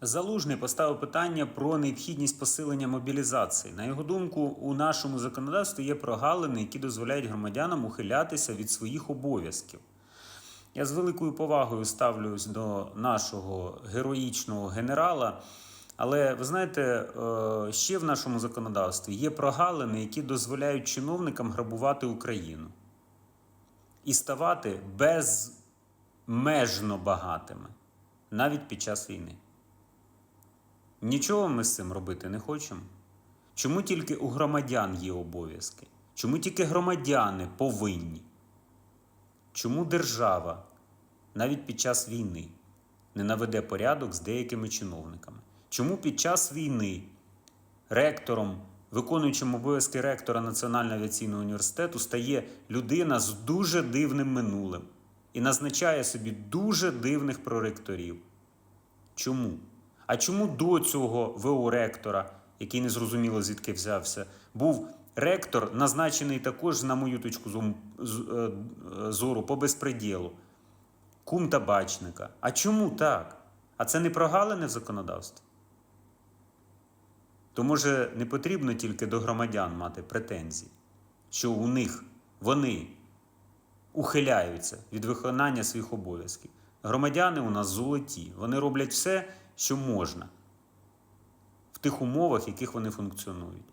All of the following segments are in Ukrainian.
Залужний поставив питання про необхідність посилення мобілізації. На його думку, у нашому законодавстві є прогалини, які дозволяють громадянам ухилятися від своїх обов'язків. Я з великою повагою ставлюсь до нашого героїчного генерала. Але ви знаєте, е, ще в нашому законодавстві є прогалини, які дозволяють чиновникам грабувати Україну і ставати безмежно багатими навіть під час війни. Нічого ми з цим робити не хочемо. Чому тільки у громадян є обов'язки? Чому тільки громадяни повинні? Чому держава навіть під час війни не наведе порядок з деякими чиновниками? Чому під час війни ректором, виконуючим обов'язки ректора Національного авіаційного університету стає людина з дуже дивним минулим і назначає собі дуже дивних проректорів? Чому? А чому до цього ВО ректора, який незрозуміло звідки взявся, був ректор, назначений також, на мою точку е, е, зору, по безпреділу? Кум табачника. А чому так? А це не прогалини в законодавстві? То може не потрібно тільки до громадян мати претензії, що у них вони ухиляються від виконання своїх обов'язків. Громадяни у нас золоті, вони роблять все, що можна в тих умовах, в яких вони функціонують.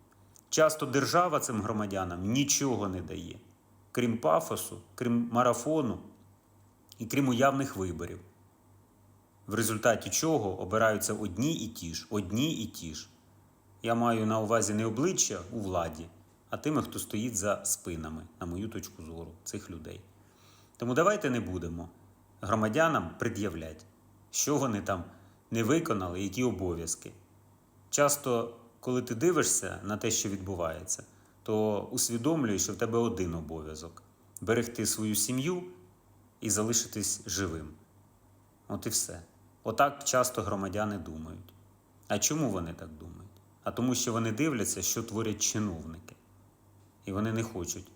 Часто держава цим громадянам нічого не дає, крім пафосу, крім марафону і крім уявних виборів, в результаті чого обираються одні і ті ж, одні і ті ж. Я маю на увазі не обличчя у владі, а тими, хто стоїть за спинами, на мою точку зору, цих людей. Тому давайте не будемо громадянам пред'являти, що вони там не виконали, які обов'язки. Часто, коли ти дивишся на те, що відбувається, то усвідомлюєш, що в тебе один обов'язок берегти свою сім'ю і залишитись живим. От і все. Отак часто громадяни думають. А чому вони так думають? А тому, що вони дивляться, що творять чиновники. І вони не хочуть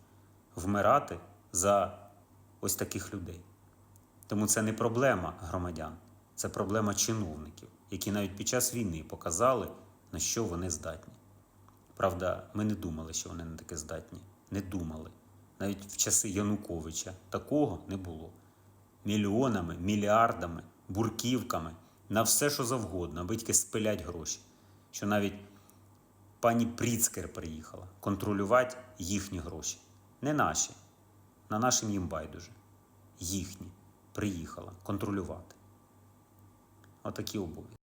вмирати за ось таких людей. Тому це не проблема громадян, це проблема чиновників, які навіть під час війни показали, на що вони здатні. Правда, ми не думали, що вони на таке здатні. Не думали. Навіть в часи Януковича такого не було. Мільйонами, мільярдами, бурківками на все, що завгодно, аби тільки спилять гроші. Що навіть пані Пріцкер приїхала контролювати їхні гроші. Не наші. На нашим їм байдуже. Їхні приїхала контролювати. Отакі обов'язки.